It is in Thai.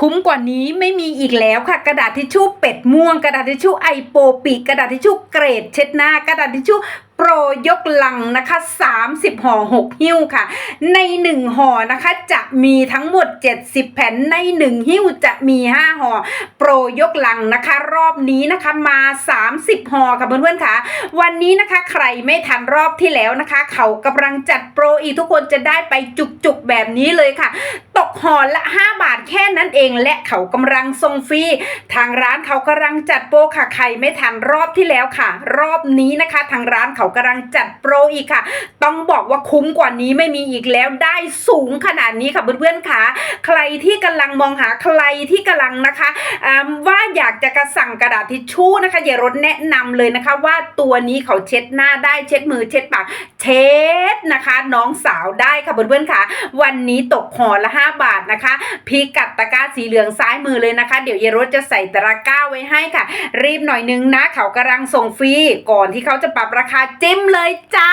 คุ้มกว่านี้ไม่มีอีกแล้วค่ะ กระดาษทิชชู่เป็ดม่วง กระดาษทิชชู่ไอโปปีกระดาษทิชชู่เกรดเช็ดหน้ากระดาษทิชชู่ โปรยกลังนะคะ 30ห่อ6 หิ้วค่ะ ใน 1ห่อนะคะจะมีทั้งหมด 70 แผ่นใน 1 หิ้วจะมี 5ห่อโปรยกลังนะคะ รอบนี้นะคะมา 30ห่อค่ะเพื่อนๆค่ะ วันนี้นะคะใครไม่ทันรอบที่แล้วนะคะ เขากำลังจัดโปรอีกทุกคนจะได้ไปจุกๆแบบนี้เลยค่ะ ตกห่อละ 5 บาทแค่นั้นเอง และเขากำลังส่งฟรีทางร้านเขากำลังจัดโปรค่ะใครไม่ทันรอบที่แล้วค่ะ รอบนี้นะคะ ทางร้านเขากำลังจัดโปรอีกค่ะ ต้องบอกว่าคุ้มกว่านี้ไม่มีอีกแล้วได้สูงขนาดนี้ค่ะเพื่อนๆค่ะ ใครที่กำลังมองหาใครที่กำลังนะคะว่าอยากจะกระสั่งกระดาษทิชชู่นะคะอย่ารดแนะนำเลยนะคะ ว่าตัวนี้เขาเช็ดหน้าได้เช็ดมือเช็ดปากเช็ด นะคะ น้องสาวได้ค่ะเพื่อนๆค่ะ วันนี้ตกห่อละ 5 บาทนะคะพิกัดตะกร้าสีเหลืองซ้ายมือเลยนะคะ เดี๋ยวเยรถจะใส่ตะกร้าไว้ให้ค่ะ รีบหน่อยนึงนะเขากำลังส่งฟรีก่อนที่เขาจะปรับราคาจิ้มเลยจ้า